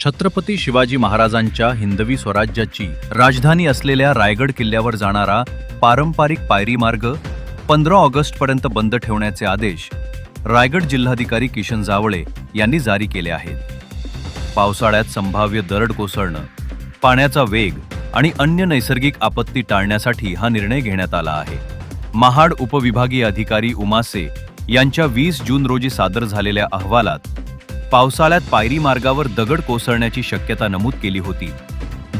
छत्रपती शिवाजी महाराजांच्या हिंदवी स्वराज्याची राजधानी असलेल्या रायगड किल्ल्यावर जाणारा पारंपरिक पायरी मार्ग पंधरा ऑगस्टपर्यंत बंद ठेवण्याचे आदेश रायगड जिल्हाधिकारी किशन जावळे यांनी जारी केले आहेत. पावसाळ्यात संभाव्य दरड कोसळणं पाण्याचा वेग आणि अन्य नैसर्गिक आपत्ती टाळण्यासाठी हा निर्णय घेण्यात आला आहे. महाड उपविभागीय अधिकारी उमासे यांच्या वीस जून रोजी सादर झालेल्या अहवालात पावसाळ्यात पायरी मार्गावर दगड कोसळण्याची शक्यता नमूद केली होती.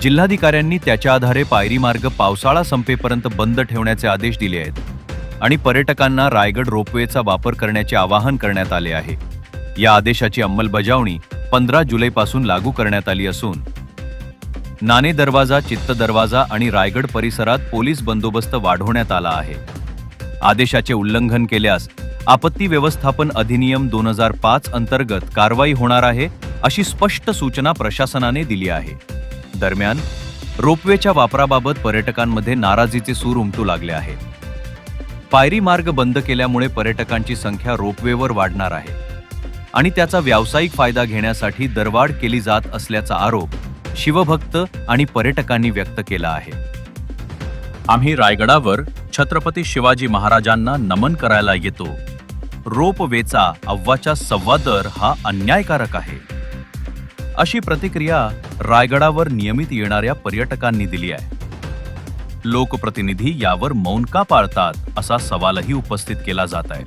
जिल्हाधिकाऱ्यांनी त्याच्या आधारे पायरी मार्ग पावसाळा संपेपर्यंत बंद ठेवण्याचे आदेश दिले आहेत आणि पर्यटकांना रायगड रोपवेचा वापर करण्याचे आवाहन करण्यात आले आहे. या आदेशाची अंमलबजावणी पंधरा जुलैपासून लागू करण्यात आली असून नाणे दरवाजा चित्त दरवाजा आणि रायगड परिसरात पोलीस बंदोबस्त वाढवण्यात आला आहे. आदेशाचे उल्लंघन केल्यास आपत्ती व्यवस्थापन अधिनियम दोन हजार पाच अंतर्गत कारवाई होणार आहे अशी स्पष्ट सूचना प्रशासनाने दिली आहे. दरम्यान रोपवेच्या वापराबाबत पर्यटकांमध्ये नाराजीचे सूर उमटू लागले आहे. पायरी मार्ग बंद केल्यामुळे पर्यटकांची संख्या रोपवेवर वाढणार आहे आणि त्याचा व्यावसायिक फायदा घेण्यासाठी दरवाढ केली जात असल्याचा आरोप शिवभक्त आणि पर्यटकांनी व्यक्त केला आहे. आम्ही रायगडावर छत्रपती शिवाजी महाराजांना नमन करायला येतो. रोपवेचा अव्वाच्या सव्वा दर हा अन्यायकारक आहे. अशी प्रतिक्रिया रायगडावर नियमित येणाऱ्या पर्यटकांनी दिली आहे. लोकप्रतिनिधी यावर मौन का पाळतात असा सवालही उपस्थित केला जात आहे.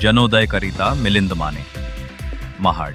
जनोदयकरिता मिलिंद माने महाड.